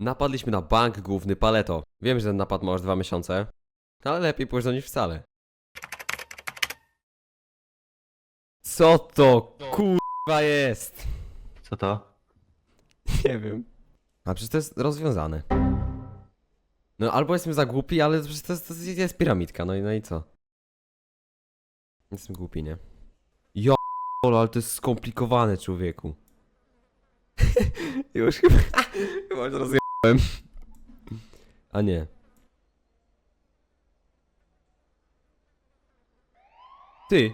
Napadliśmy na bank główny Paleto. Wiem, że ten napad ma już dwa miesiące, ale lepiej późno niż wcale. Co to kurwa jest? Co to? Nie wiem. A przecież to jest rozwiązane. No albo jestem za głupi, ale przecież to jest, to jest piramidka, no i, no i co? Jestem głupi, nie? Jo, ale to jest skomplikowane, człowieku. Już chyba, chyba już rozjechałem. A nie. Ty.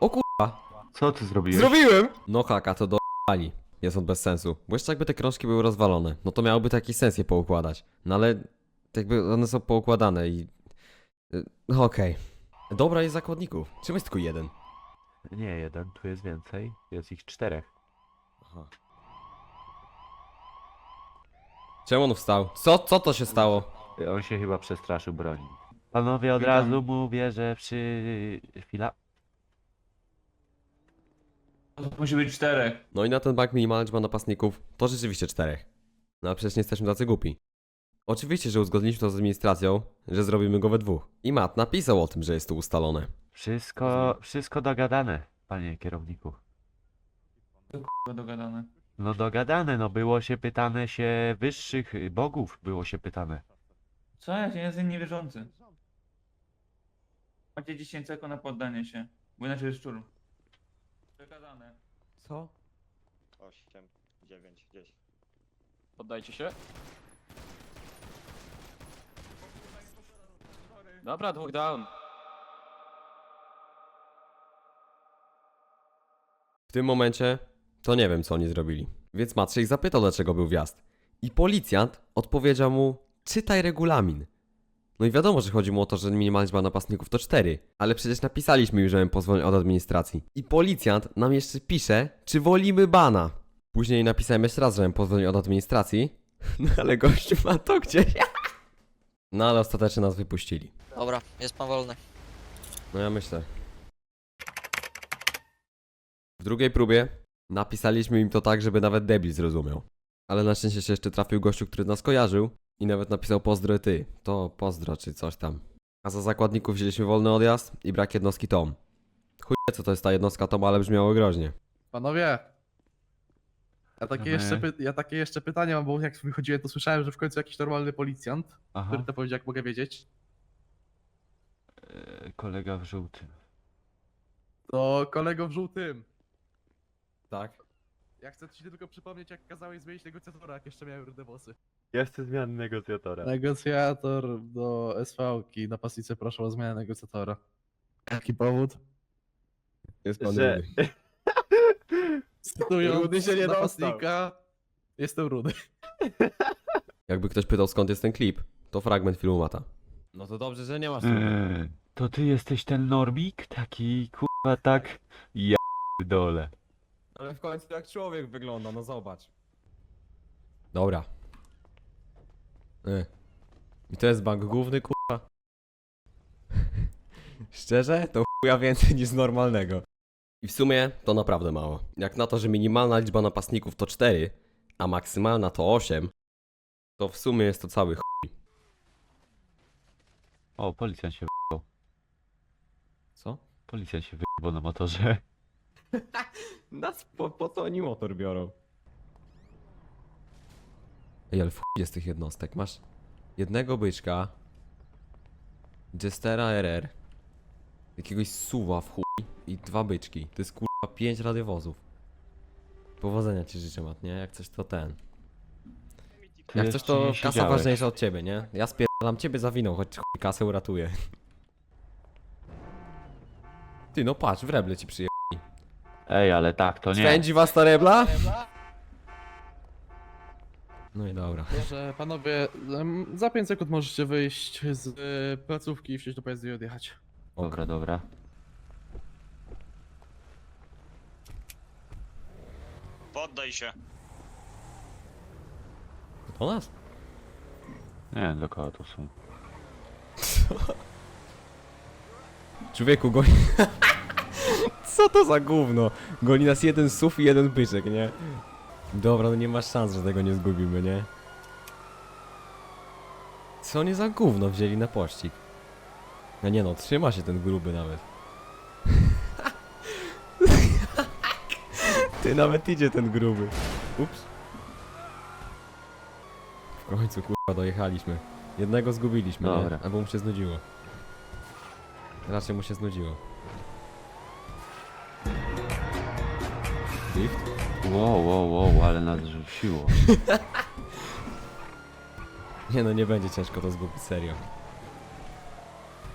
O kurwa. Co ty zrobiłeś? Zrobiłem! No haka, to do Ali. Jest on bez sensu. Bo jeszcze jakby te krążki były rozwalone, no to miałoby taki sens je poukładać. No ale jakby one są poukładane i... y, okej. Dobra jest zakładników. Czemu jest tylko jeden? Nie jeden, tu jest więcej. Jest ich czterech. Aha. Czemu on wstał? Co, co to się stało? On się chyba przestraszył broni. Panowie, od Witam. razu mówię, że przy... Chwila. To musi być czterech. No i na ten bank minimalny ma napastników to rzeczywiście czterech. No a przecież nie jesteśmy tacy głupi. Oczywiście, że uzgodniliśmy to z administracją, że zrobimy go we dwóch. I Matt napisał o tym, że jest to ustalone. Wszystko, wszystko dogadane, panie kierowniku. Chyba dogadane. No dogadane, no było się pytane się wyższych bogów, było się pytane. Co? Ja się jestem niewierzący. Macie 10 sekund na poddanie się. Bo inaczej jest szczur. Przekazane. Co? 8, 9, 10. Poddajcie się. Dobra, dwóch down. W tym momencie to nie wiem, co oni zrobili. Więc ich zapytał, dlaczego był wjazd. I policjant odpowiedział mu, czytaj regulamin. No i wiadomo, że chodzi mu o to, że minimalna liczba napastników to 4. Ale przecież napisaliśmy już, że mamy pozwolenie od administracji. I policjant nam jeszcze pisze, czy wolimy bana. Później napisałem jeszcze raz, że mam pozwolenie od administracji. No ale gościu ma to gdzieś. No ale ostatecznie nas wypuścili. Dobra, jest pan wolny. No ja myślę. W drugiej próbie napisaliśmy im to tak, żeby nawet debil zrozumiał. Ale na szczęście się jeszcze trafił gościu, który nas kojarzył i nawet napisał pozdro ty. To pozdro czy coś tam. A za zakładników wzięliśmy wolny odjazd i brak jednostki Tom. Chuj wie, co to jest ta jednostka Tom, ale brzmiało groźnie. Panowie! Ja takie, jeszcze py- ja takie jeszcze pytanie mam, bo jak wychodziłem, to słyszałem, że w końcu jakiś normalny policjant, Aha, który to powiedział, jak mogę wiedzieć. e, kolega w żółtym. To kolego w żółtym. Tak? Ja chcę ci tylko przypomnieć, jak kazałeś zmienić negocjatora, jak jeszcze miałem rude włosy. Ja chcę zmiany negocjatora. Negocjator do SV-ki. Napastnicy proszę o zmianę negocjatora. Jaki powód? Jest pan Że- rudy. Cytując Rudy się nie napastnika, jestem rudy. Jakby ktoś pytał skąd jest ten klip, to fragment filmu Mata. No to dobrze, że nie masz Eee, to ty jesteś ten Norbik? Taki kurwa tak... Ja dole. Ale w końcu jak człowiek wygląda, no zobacz. Dobra. Y. I to jest bank główny, kurwa. Szczerze, to chuja więcej niż normalnego. I w sumie to naprawdę mało. Jak na to, że minimalna liczba napastników to 4, a maksymalna to 8, to w sumie jest to cały chuj. O, policjant się wy... Co? Policjant się wyjebał na motorze. Nas po, po co oni motor biorą? Ej, ale w chuj jest tych jednostek. Masz jednego byczka, Jestera RR, jakiegoś suwa w chuj i dwa byczki. To jest kurwa pięć radiowozów. Powodzenia ci życzę, Mat, nie? Jak coś to ten. Jak coś to kasa siedziałeś. ważniejsza od ciebie, nie? Ja spierdalam ciebie za winą, choć chuj kasę uratuję. Ty, no patrz, w reble ci przyje... Ej, ale tak, to nie. Spędzi was ta rebla? No i dobra. Że panowie, em, za 5 sekund możecie wyjść z y, placówki, wsiąść do pojazdu i odjechać. Dobra, dobra. Poddaj się. Do nas? Nie wiem, do kogo to są. Człowieku, goni... Co to za gówno? Goni nas jeden suf i jeden byczek, nie? Dobra, no nie masz szans, że tego nie zgubimy, nie? Co oni za gówno wzięli na pościg? No nie no, trzyma się ten gruby nawet. Ty nawet idzie ten gruby. Ups. W końcu kurwa dojechaliśmy. Jednego zgubiliśmy, nie? Dobra. Albo mu się znudziło. Raczej mu się znudziło. Lift? Wow, wow, wow, ale nas rzuciło. Nie no, nie będzie ciężko to zgubić, serio.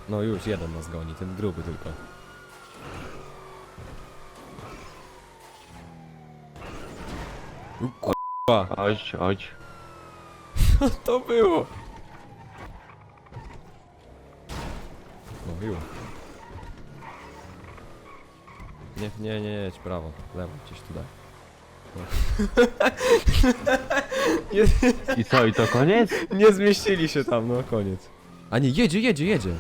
No już, jeden nas goni, ten gruby tylko. U, Kurwa, Chodź, chodź. co to było? Mówiło. Nie, nie, nie, jedź prawo, lewo, gdzieś tutaj. I co, i to koniec? nie zmieścili się tam, no koniec. A nie, jedzie, jedzie, jedzie.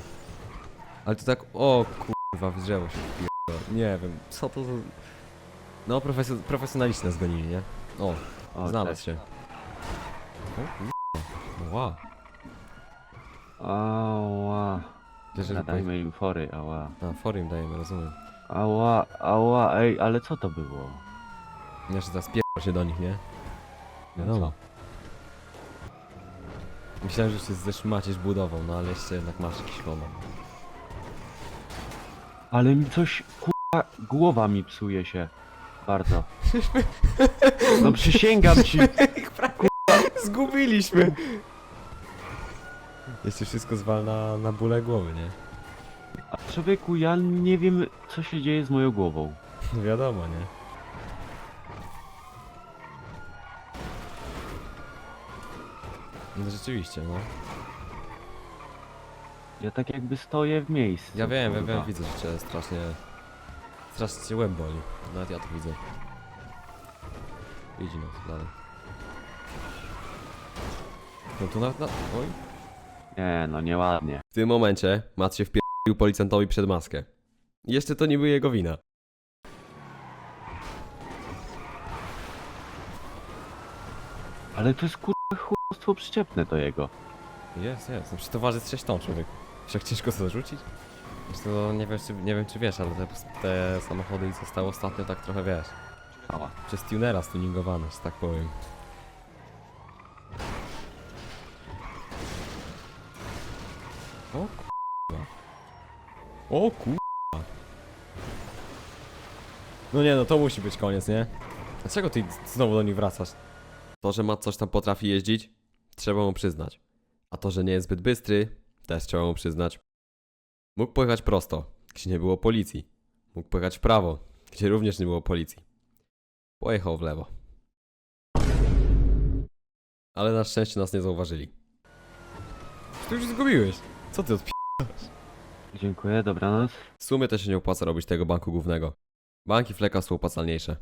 Ale to tak, o kurwa, w drzewo się wpierdolę. Nie wiem, co to za... No, profesjo profesjonaliści nas gonili, nie? O, O, znalazł się. O, kurwa. Wow. Ała. Wiesz, że Nadajmy im fory, ała. A, forum dajemy, rozumiem. Ała, ała, ej, ale co to było? Jeszcze teraz pierdol się do nich, nie? Wiadomo. Myślałem, że się zeszmacisz budował, no ale jeszcze jednak masz jakiś moment. Ale mi coś, kurwa, głowa mi psuje się. Bardzo. No przysięgam ci. Zgubiliśmy! Jeszcze wszystko zwal na, na bóle głowy, nie? A człowieku, ja nie wiem, co się dzieje z moją głową. No wiadomo, nie? No rzeczywiście, no. Ja tak jakby stoję w miejscu. Ja wiem, wiem, kurwa. wiem, widzę, że cię strasznie... Strasznie cię łeb boli. Nawet ja to widzę. Idź no, dalej. No tu nawet na... Oj. Nie, no nieładnie. W tym momencie Mat się wpierdolił policjantowi przed maskę. I Jeszcze to niby jego wina. Ale to jest kurwa chłopstwo przyczepne to jego. Jest, jest. No przecież to waży z 6 ton, człowiek. Jak ciężko to zarzucić? Zresztą nie wiem, czy, nie wiem czy wiesz, ale te, te samochody zostały ostatnio tak trochę, wiesz, Ała. przez tunera stuningowane, że tak powiem. O kurwa. O kurwa. No nie no, to musi być koniec, nie? Dlaczego ty znowu do nich wracasz? To, że ma coś tam potrafi jeździć, trzeba mu przyznać. A to, że nie jest zbyt bystry, też trzeba mu przyznać. Mógł pojechać prosto, gdzie nie było policji. Mógł pojechać w prawo, gdzie również nie było policji. Pojechał w lewo. Ale na szczęście nas nie zauważyli. Ty już zgubiłeś. Co ty odpi... Dziękuję, dobranoc. W sumie to się nie opłaca robić tego banku głównego. Banki fleka są opłacalniejsze.